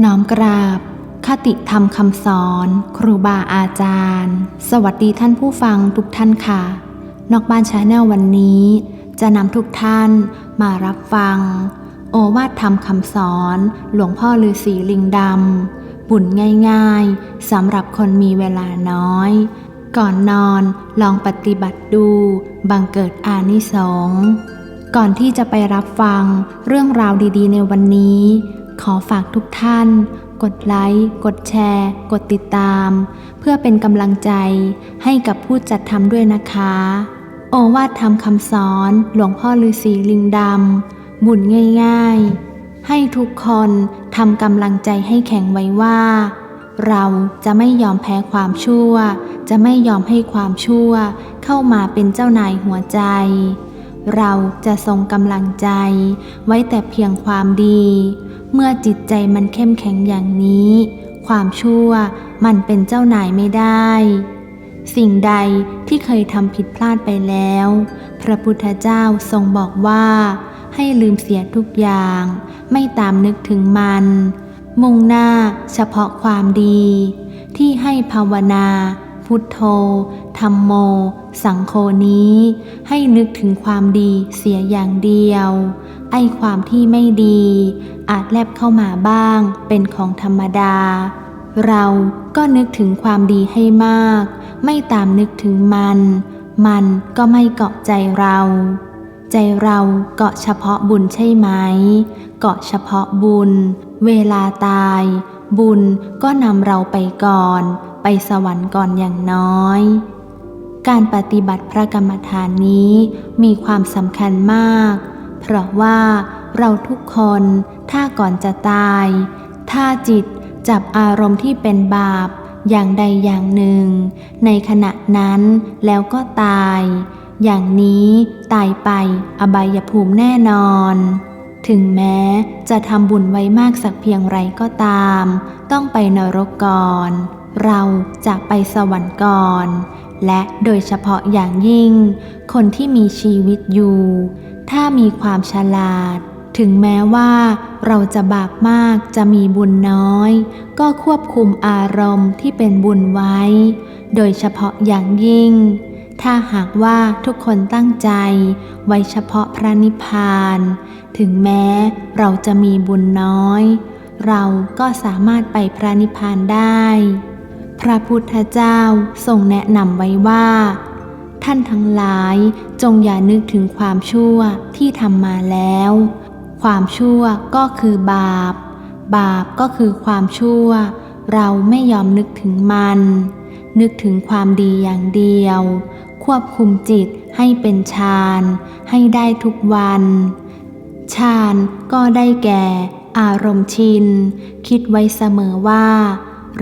น้อมกราบ คติธรรมคำสอน ครูบาอาจารย์ สวัสดีท่านผู้ฟังทุกท่านค่ะ นอกบ้านชาแนลวันนี้ จะนำทุกท่านมารับฟัง โอวาทธรรมคำสอน หลวงพ่อฤาษีลิงดำบุญง่ายๆสำหรับคนมีเวลาน้อย ก่อนนอนลองปฏิบัติดูบังเกิดอานิสงส์ก่อนที่จะไปรับฟังเรื่องราวดีๆ ในวันนี้ ขอฝากทุกท่าน กดไลค์ กดแชร์ กดติดตาม เพื่อเป็นกำลังใจให้กับผู้จัดทำด้วยนะคะ โอวาทธรรมคำสอนหลวงพ่อฤาษีลิงดำ บุญง่าย ๆ ให้ทุกคนทำกำลังใจให้แข็งไว้ว่า เราจะไม่ยอมแพ้ความชั่ว จะไม่ยอมให้ความชั่ว เข้ามาเป็นเจ้านายหัวใจ เราจะทรงกำลังใจ ไว้แต่เพียงความดี เมื่อจิตใจมันเข้มแข็งอย่างนี้ ความชั่วมันเป็นเจ้านายไม่ได้ สิ่งใดที่เคยทำผิดพลาดไปแล้ว พระพุทธเจ้าทรงบอกว่า ให้ลืมเสียทุกอย่าง ไม่ตามนึกถึงมัน มุ่งหน้าเฉพาะความดี ที่ให้ภาวนา พุทโธ ธรรมโม สังโฆนี้ ให้นึกถึงความดีเสียอย่างเดียว ไอความที่ไม่ดี อาจแลบเข้ามาบ้างเป็นของธรรมดา เราก็นึกถึงความดีให้มาก ไม่ตามนึกถึงมัน มันก็ไม่เกาะใจเรา ใจเราเกาะเฉพาะบุญใช่ไหม เกาะเฉพาะบุญ เวลาตาย บุญก็นำเราไปก่อนไปสวรรค์ก่อนอย่างน้อย การปฏิบัติพระกรรมฐานนี้มีความสำคัญมาก เพราะว่าเราทุกคนถ้าก่อนจะตาย ถ้าจิตจับอารมณ์ที่เป็นบาปอย่างใดอย่างหนึ่ง ในขณะนั้นแล้วก็ตาย อย่างนี้ตายไปอบายภูมิแน่นอน ถึงแม้จะทำบุญไว้มากสักเพียงไรก็ตาม ต้องไปนรกก่อน เราจะไปสวรรค์ก่อน และโดยเฉพาะอย่างยิ่ง คนที่มีชีวิตอยู่ ถ้ามีความฉลาด ถึงแม้ว่าเราจะบาปมากจะมีบุญน้อย ก็ควบคุมอารมณ์ที่เป็นบุญไว้ โดยเฉพาะอย่างยิ่ง ถ้าหากว่าทุกคนตั้งใจ ไว้เฉพาะพระนิพพาน ถึงแม้เราจะมีบุญน้อย เราก็สามารถไปพระนิพพานได้ พระพุทธเจ้าทรงแนะนำไว้ว่า ท่านทั้งหลายจงอย่านึกถึงความชั่วที่ทำมาแล้ว ความชั่วก็คือบาป บาปก็คือความชั่ว เราไม่ยอมนึกถึงมัน นึกถึงความดีอย่างเดียว ควบคุมจิตให้เป็นฌานให้ได้ทุกวันฌานก็ได้แก่ อารมณ์ชิน คิดไว้เสมอว่า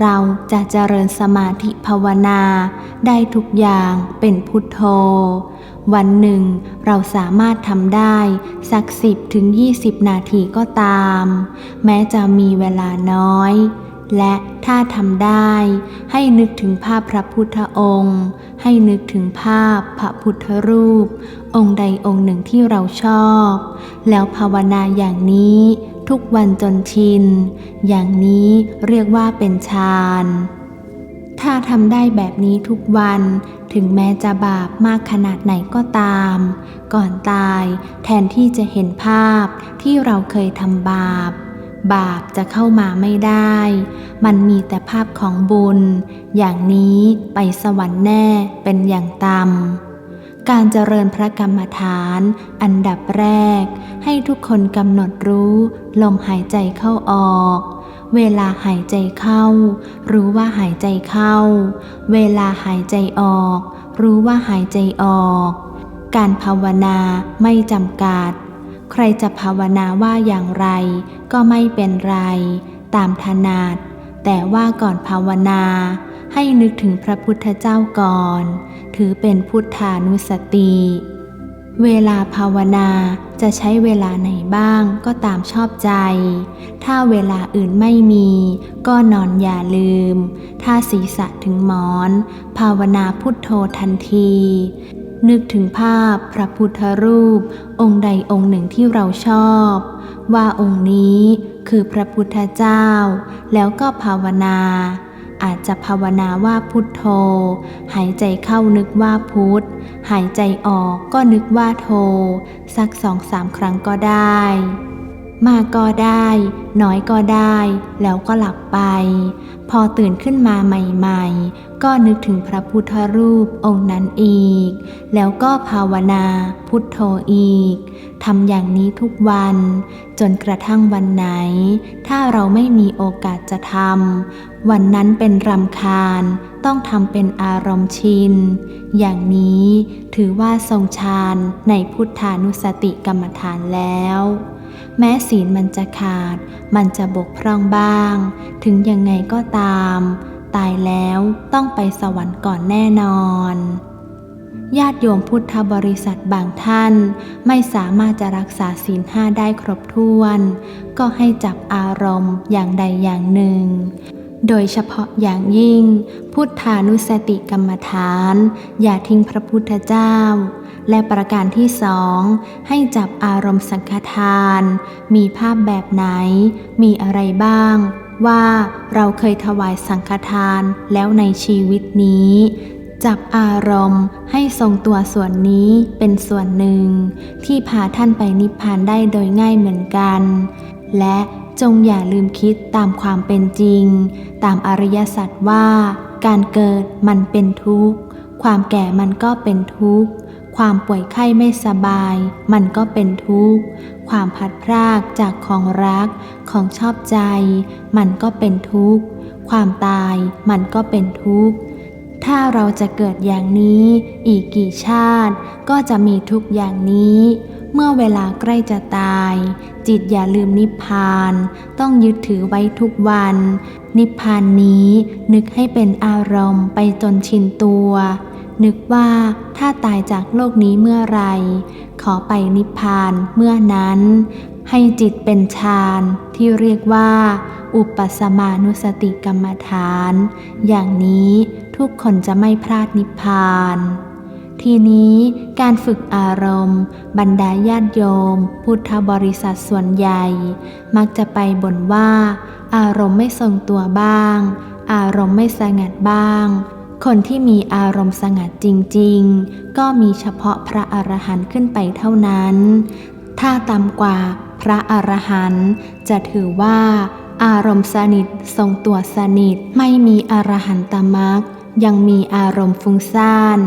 เราจะเจริญสมาธิภาวนา ได้ทุกอย่างเป็นพุทโธ วันหนึ่งเราสามารถทำได้ สักสิบถึงยี่สิบนาทีก็ตาม แม้จะมีเวลาน้อย และถ้าทำได้ ให้นึกถึงภาพพระพุทธองค์ ให้นึกถึงภาพพระพุทธรูป องค์ใดองค์หนึ่งที่เราชอบ แล้วภาวนาอย่างนี้ ทุกวันจนชิน อย่างนี้เรียกว่าเป็นฌาน ถ้าทำได้แบบนี้ทุกวันถึงแม้จะบาปมากขนาดไหนก็ตาม ก่อนตายแทนที่จะเห็นภาพที่เราเคยทำบาป บาปจะเข้ามาไม่ได้ มันมีแต่ภาพของบุญ อย่างนี้ไปสวรรค์แน่เป็นอย่างต่ำ การเจริญพระกรรมฐาน อันดับแรก ให้ทุกคนกำหนดรู้ลมหายใจเข้าออก เวลาหายใจเข้า รู้ว่าหายใจเข้า เวลาหายใจออก รู้ว่าหายใจออก การภาวนาไม่จำกัด ใครจะภาวนาว่าอย่างไร ก็ไม่เป็นไร ตามถนัดแต่ว่าก่อนภาวนา ให้นึกถึงพระพุทธเจ้าก่อน ถือเป็นพุทธานุสติ เวลาภาวนาจะใช้เวลาไหนบ้างก็ตามชอบใจ ถ้าเวลาอื่นไม่มีก็นอนอย่าลืม ถ้าศีรษะถึงหมอน ภาวนาพุทโธทันทีนึกถึงภาพพระพุทธรูป องค์ใดองค์หนึ่งที่เราชอบ ว่าองค์นี้คือพระพุทธเจ้า แล้วก็ภาวนา อาจจะภาวนาว่าพุทโธ หายใจเข้านึกว่าพุทธหายใจออกก็นึกว่าโธ สักสองสามครั้งก็ได้ มากก็ได้ น้อยก็ได้ แล้วก็หลับไป พอตื่นขึ้นมาใหม่ๆ ก็นึกถึงพระพุทธรูปองค์นั้นอีก แล้วก็ภาวนาพุทโธอีกทำอย่างนี้ทุกวัน จนกระทั่งวันไหน ถ้าเราไม่มีโอกาสจะทำวันนั้นเป็นรำคาญ ต้องทำเป็นอารมณ์ชิน อย่างนี้ถือว่าทรงฌานในพุทธานุสติกรรมฐานแล้ว แม้ศีลมันจะขาด มันจะบกพร่องบ้าง ถึงยังไงก็ตาม ตายแล้วต้องไปสวรรค์ก่อนแน่นอน ญาติโยมพุทธบริษัทบางท่าน ไม่สามารถจะรักษาศีลห้าได้ครบถ้วน ก็ให้จับอารมณ์อย่างใดอย่างหนึ่งโดยเฉพาะอย่างยิ่ง พุทธานุสติกรรมฐาน อย่าทิ้งพระพุทธเจ้า และประการที่สองให้จับอารมณ์สังฆทาน มีภาพแบบไหน มีอะไรบ้าง ว่าเราเคยถวายสังฆทานแล้วในชีวิตนี้ จับอารมณ์ให้ทรงตัวส่วนนี้เป็นส่วนหนึ่ง ที่พาท่านไปนิพพานได้โดยง่ายเหมือนกัน และจงอย่าลืมคิดตามความเป็นจริง ตามอริยสัจว่า การเกิดมันเป็นทุกข์ ความแก่มันก็เป็นทุกข์ ความป่วยไข้ไม่สบาย มันก็เป็นทุกข์ ความพัดพรากจากของรัก ของชอบใจ มันก็เป็นทุกข์ ความตายมันก็เป็นทุกข์ ถ้าเราจะเกิดอย่างนี้ อีกกี่ชาติ ก็จะมีทุกอย่างนี้ เมื่อเวลาใกล้จะตาย จิตอย่าลืมนิพพาน ต้องยึดถือไว้ทุกวัน นิพพานนี้นึกให้เป็นอารมณ์ไปจนชินตัว นึกว่าถ้าตายจากโลกนี้เมื่อไร ขอไปนิพพานเมื่อนั้น ให้จิตเป็นฌานที่เรียกว่า อุปสมานุสติกรรมฐาน อย่างนี้ทุกคนจะไม่พลาดนิพพานทีนี้การฝึกอารมณ์ บรรดาญาติโยม พุทธบริษัทส่วนใหญ่ มักจะไปบ่นว่า อารมณ์ไม่ทรงตัวบ้าง อารมณ์ไม่สงัดบ้าง คนที่มีอารมณ์สงัดจริงๆ ก็มีเฉพาะพระอรหันต์ขึ้นไปเท่านั้น ถ้าต่ำกว่าพระอรหันต์จะถือว่า อารมณ์สนิททรงตัวสนิทไม่มีอรหันตมรรคยังมีอารมณ์ฟุ้งซ่าน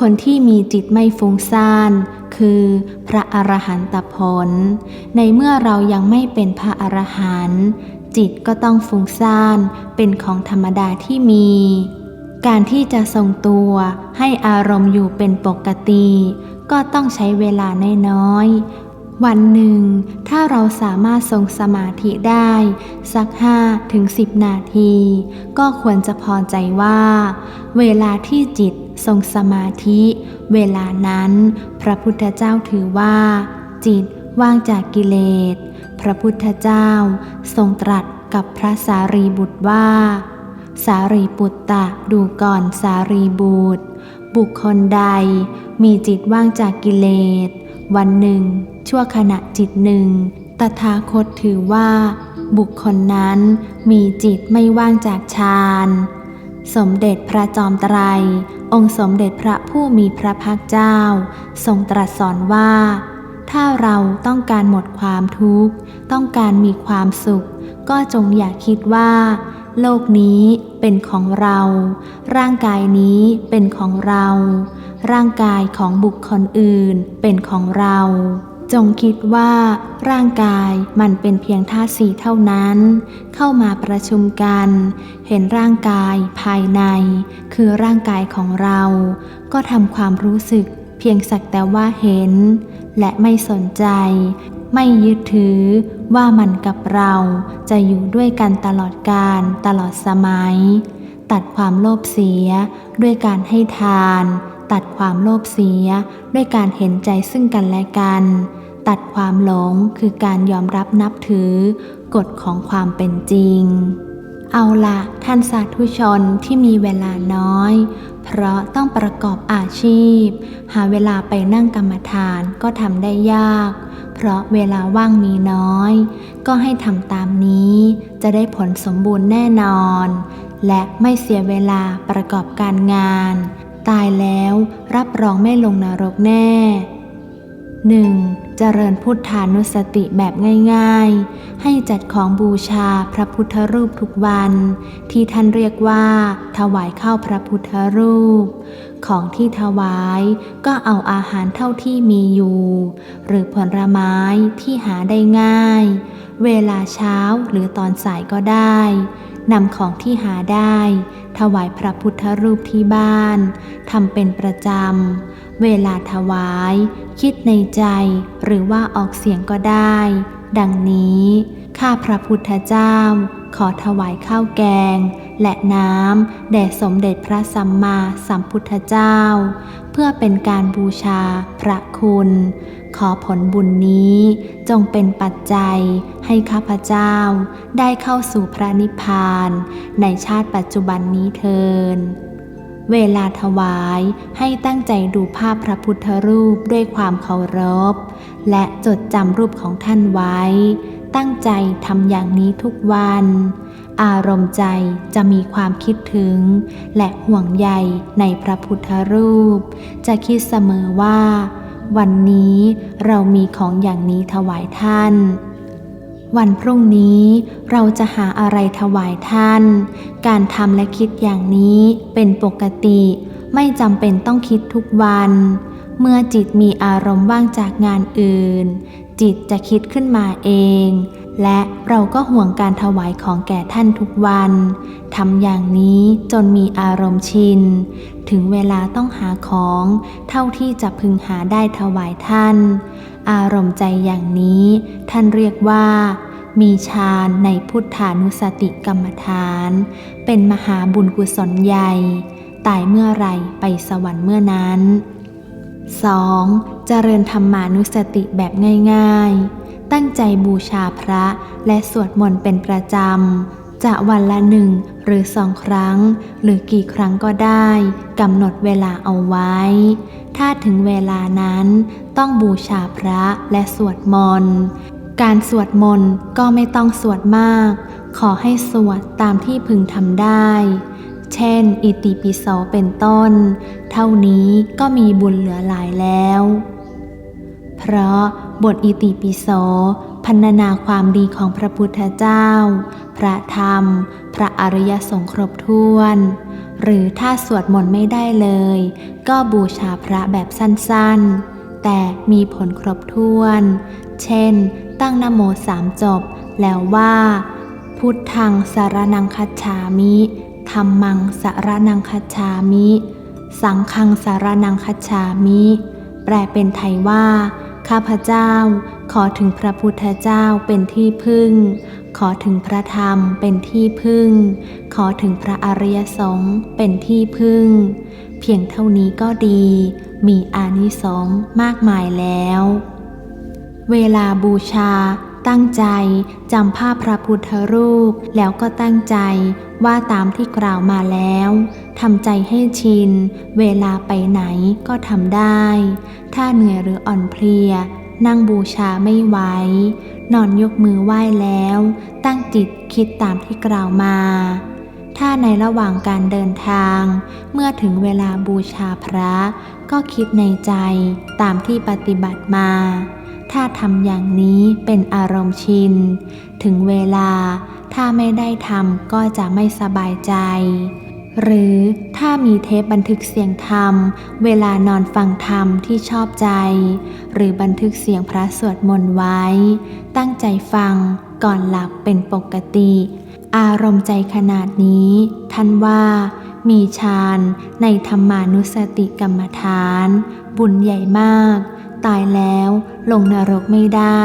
คนที่มีจิตไม่ฟุ้งซ่าน คือพระอรหันตผล ในเมื่อเรายังไม่เป็นพระอรหันต์จิตก็ต้องฟุ้งซ่าน เป็นของธรรมดาที่มี การที่จะทรงตัวให้อารมณ์อยู่เป็นปกติ ก็ต้องใช้เวลาน้อยๆวันหนึ่ง ถ้าเราสามารถทรงสมาธิได้ สักห้าถึงสิบนาที ก็ควรจะพอใจว่า เวลาที่จิตทรงสมาธิ เวลานั้น พระพุทธเจ้าถือว่า จิตว่างจากกิเลส พระพุทธเจ้า ทรงตรัสกับพระสารีบุตรว่า สารีปุตตะดูก่อนสารีบุตรบุคคลใดมีจิตว่างจากกิเลส วันหนึ่ง ชั่วขณะจิตหนึ่ง ตถาคตถือว่า บุคคลนั้นมีจิตไม่ว่างจากฌานสมเด็จพระจอมไตร องค์สมเด็จพระผู้มีพระภาคเจ้า ทรงตรัสสอนว่า ถ้าเราต้องการหมดความทุกข์ ต้องการมีความสุข ก็จงอย่าคิดว่า โลกนี้เป็นของเรา ร่างกายนี้เป็นของเรา ร่างกายของบุคคลอื่นเป็นของเรา จงคิดว่า ร่างกายมันเป็นเพียงธาตุสี่เท่านั้น เข้ามาประชุมกัน เห็นร่างกายภายใน คือร่างกายของเรา ก็ทำความรู้สึกเพียงสักแต่ว่าเห็น และไม่สนใจ ไม่ยึดถือว่ามันกับเราจะอยู่ด้วยกันตลอดกาลตลอดสมัย ตัดความโลภเสียด้วยการให้ทาน ตัดความโลภเสียด้วยการเห็นใจซึ่งกันและกัน ตัดความหลงคือการยอมรับนับถือกฎของความเป็นจริง เอาละท่านสาธุชนที่มีเวลาน้อย เพราะต้องประกอบอาชีพ หาเวลาไปนั่งกรรมฐานก็ทำได้ยากเพเพราะเวลาว่างมีน้อย ก็ให้ทำตามนี้ จะได้ผลสมบูรณ์แน่นอน และไม่เสียเวลาประกอบการงาน ตายแล้วรับรองไม่ลงนรกแน่ 1. เจริญพุทธานุสติแบบง่าย ๆ ให้จัดของบูชาพระพุทธรูปทุกวัน ที่ท่านเรียกว่า ถวายข้าวพระพุทธรูป ของที่ถวายก็เอาอาหารเท่าที่มีอยู่ หรือผลไม้ที่หาได้ง่าย เวลาเช้าหรือตอนสายก็ได้ นำของที่หาได้ ถวายพระพุทธรูปที่บ้านทำเป็นประจำ เวลาถวาย คิดในใจหรือว่าออกเสียงก็ได้ ดังนี้ ข้าพระพุทธเจ้า ขอถวายข้าวแกง และน้ำแด่สมเด็จพระสัมมาสัมพุทธเจ้า เพื่อเป็นการบูชาพระคุณ ขอผลบุญนี้จงเป็นปัจจัยให้ข้าพเจ้าได้เข้าสู่พระนิพพาน ในชาติปัจจุบันนี้เทินเวลาถวายให้ตั้งใจดูภาพพระพุทธรูปด้วยความเคารพ และจดจำรูปของท่านไว้ ตั้งใจทำอย่างนี้ทุกวัน อารมณ์ใจจะมีความคิดถึง และห่วงใยในพระพุทธรูป จะคิดเสมอว่า วันนี้เรามีของอย่างนี้ถวายท่าน วันพรุ่งนี้เราจะหาอะไรถวายท่าน การทำและคิดอย่างนี้เป็นปกติ ไม่จำเป็นต้องคิดทุกวัน เมื่อจิตมีอารมณ์ว่างจากงานอื่น จิตจะคิดขึ้นมาเอง และเราก็ห่วงการถวายของแก่ท่านทุกวันทำอย่างนี้จนมีอารมณ์ชิน ถึงเวลาต้องหาของ เท่าที่จะพึงหาได้ถวายท่าน อารมณ์ใจอย่างนี้ ท่านเรียกว่า มีฌานในพุทธานุสติกรรมฐาน เป็นมหาบุญกุศลใหญ่ ตายเมื่อไรไปสวรรค์เมื่อนั้น 2. เจริญธรรมานุสติแบบง่าย ๆ ตั้งใจบูชาพระและสวดมนต์เป็นประจำ จะวันละหนึ่งหรือสองครั้ง หรือกี่ครั้งก็ได้กำหนดเวลาเอาไว้ ถ้าถึงเวลานั้นต้องบูชาพระและสวดมนต์การสวดมนต์ก็ไม่ต้องสวดมาก ขอให้สวดตามที่พึงทำได้ เช่น อิติปิโสเป็นต้น เท่านี้ก็มีบุญเหลือหลายแล้ว เพราะ บทอิติปิโสพันนาความดีของพระพุทธเจ้า พระธรรม พระอริยสงฆ์ครบถ้วน หรือถ้าสวดมนต์ไม่ได้เลย ก็บูชาพระแบบสั้นๆ แต่มีผลครบถ้วน เช่น ตั้งนโมสามจบ แล้วว่า พุทธังสารนังคัจฉามิธรรมังสารนังคัจฉามิ สังฆังสารนังคัจฉามิ แปลเป็นไทยว่า ข้าพเจ้า ขอถึงพระพุทธเจ้าเป็นที่พึ่ง ขอถึงพระธรรมเป็นที่พึ่ง ขอถึงพระอริยสงฆ์เป็นที่พึ่ง เพียงเท่านี้ก็ดี มีอานิสงส์มากมายแล้ว เวลาบูชา ตั้งใจจำภาพพระพุทธรูปแล้วก็ตั้งใจว่าตามที่กล่าวมาแล้ว ทำใจให้ชิน เวลาไปไหนก็ทำได้ ถ้าเหนื่อยหรืออ่อนเพลีย นั่งบูชาไม่ไหวนอนยกมือไหว้แล้ว ตั้งจิตคิดตามที่กล่าวมา ถ้าในระหว่างการเดินทาง เมื่อถึงเวลาบูชาพระ ก็คิดในใจตามที่ปฏิบัติมา ถ้าทำอย่างนี้เป็นอารมณ์ชิน ถึงเวลาถ้าไม่ได้ทำก็จะไม่สบายใจ หรือถ้ามีเทปบันทึกเสียงธรรม เวลานอนฟังธรรมที่ชอบใจ หรือบันทึกเสียงพระสวดมนต์ไว้ ตั้งใจฟังก่อนหลับเป็นปกติ อารมณ์ใจขนาดนี้ ท่านว่า มีฌานในธรรมานุสติกรรมฐาน บุญใหญ่มาก ตายแล้วลงนรกไม่ได้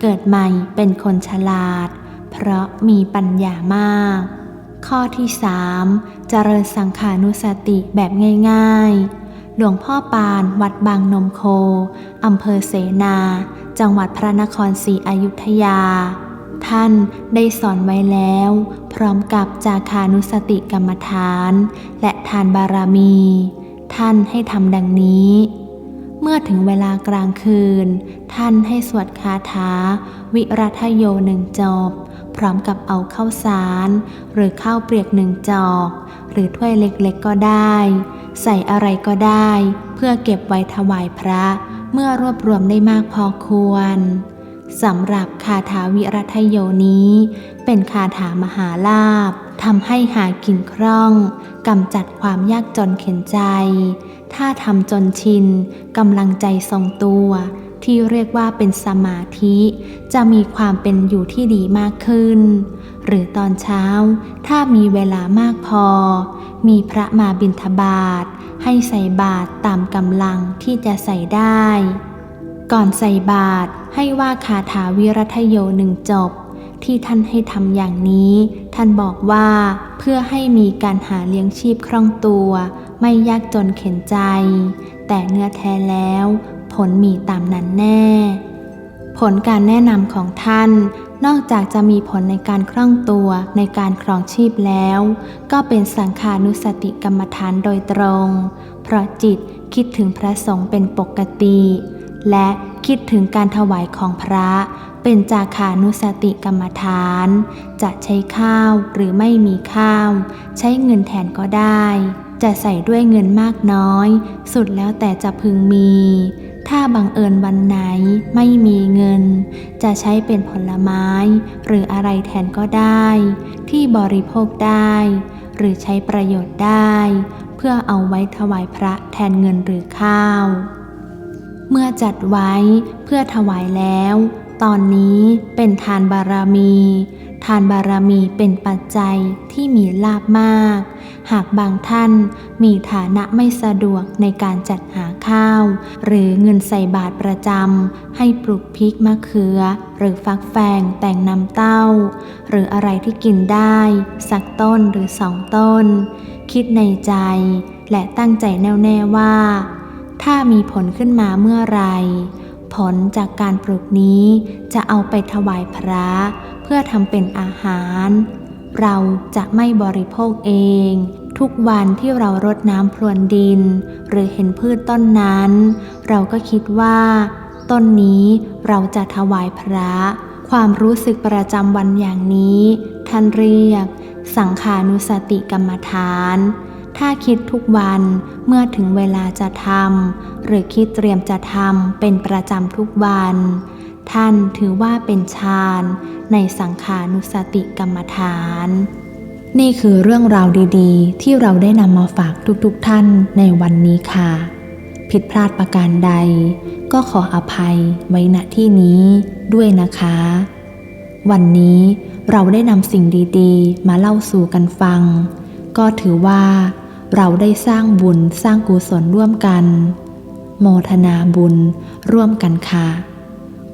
เกิดใหม่เป็นคนฉลาด เพราะมีปัญญามาก ข้อที่สามเจริญสังขานุสติแบบง่ายๆ หลวงพ่อปานวัดบางนมโค อำเภอเสนา จังหวัดพระนครศรีอยุธยา ท่านได้สอนไว้แล้ว พร้อมกับจาคานุสติกรรมฐาน และทานบารมี ท่านให้ทำดังนี้เเมื่อถึงเวลากลางคืน ท่านให้สวดคาถา วิรัทโยหนึ่งจบ พร้อมกับเอาข้าวสาร หรือข้าวเปียกหนึ่งจอก หรือถ้วยเล็กๆก็ได้ ใส่อะไรก็ได้ เพื่อเก็บไว้ถวายพระ เมื่อรวบรวมได้มากพอควรสำหรับคาถาวิรัทโยนี้ เป็นคาถามหาลาภทำให้หากินคล่องกำจัดความยากจนเข็นใจ ถ้าทำจนชินกำลังใจทรงตัว ที่เรียกว่าเป็นสมาธิ จะมีความเป็นอยู่ที่ดีมากขึ้น หรือตอนเช้า ถ้ามีเวลามากพอ มีพระมาบิณฑบาตให้ใส่บาตรตามกำลังที่จะใส่ได้ ก่อนใส่บาตรให้ว่าคาถาวิรัทโยหนึ่งจบ ที่ท่านให้ทำอย่างนี้ ท่านบอกว่าเพื่อให้มีการหาเลี้ยงชีพคล่องตัว ไม่ยากจนเข็นใจ แต่เนื้อแท้แล้ว ผลมีตามนั้นแน่ ผลการแนะนำของท่าน นอกจากจะมีผลในการคล่องตัวในการครองชีพแล้ว ก็เป็นสังขานุสติกรรมฐานโดยตรง เพราะจิตคิดถึงพระสงฆ์เป็นปกติ และคิดถึงการถวายของพระเป็นจาขานุสติกรรมฐาน จะใช้ข้าวหรือไม่มีข้าว ใช้เงินแทนก็ได้ จะใส่ด้วยเงินมากน้อย สุดแล้วแต่จะพึงมี ถ้าบังเอิญวันไหนไม่มีเงิน จะใช้เป็นผลไม้ หรืออะไรแทนก็ได้ ที่บริโภคได้ หรือใช้ประโยชน์ได้ เพื่อเอาไว้ถวายพระแทนเงินหรือข้าว เมื่อจัดไว้เพื่อถวายแล้ว ตอนนี้เป็นทานบารมี ทานบารมีเป็นปัจจัยที่มีลาบมาก หากบางท่านมีฐานะไม่สะดวกในการจัดหาข้าว หรือเงินใส่บาทประจำ ให้ปลูกพริกมะเขือ หรือฟักแฟงแต่งน้ำเต้า หรืออะไรที่กินได้ สักต้นหรือสองต้น คิดในใจ และตั้งใจแน่วแน่ว่า ถ้ามีผลขึ้นมาเมื่อไหรผลจากการปลูกนี้จะเอาไปถวายพระ เพื่อทำเป็นอาหาร เราจะไม่บริโภคเอง ทุกวันที่เรารดน้ำพรวนดิน หรือเห็นพืชต้นนั้น เราก็คิดว่า ต้นนี้เราจะถวายพระ ความรู้สึกประจำวันอย่างนี้ ท่านเรียก สังขานุสติกรรมฐาน ถ้าคิดทุกวันเมื่อถึงเวลาจะทำหรือคิดเตรียมจะทำเป็นประจำทุกวัน ท่านถือว่าเป็นฌานในสังขานุสติกรรมฐาน นี่คือเรื่องราวดีๆ ที่เราได้นำมาฝากทุกๆท่านในวันนี้ค่ะ ผิดพลาดประการใด ก็ขออภัยไว้ณที่นี้ด้วยนะคะ วันนี้เราได้นำสิ่งดีๆ มาเล่าสู่กันฟัง ก็ถือว่า เราได้สร้างบุญสร้างกุศลร่วมกัน โมทนาบุญร่วมกันค่ะ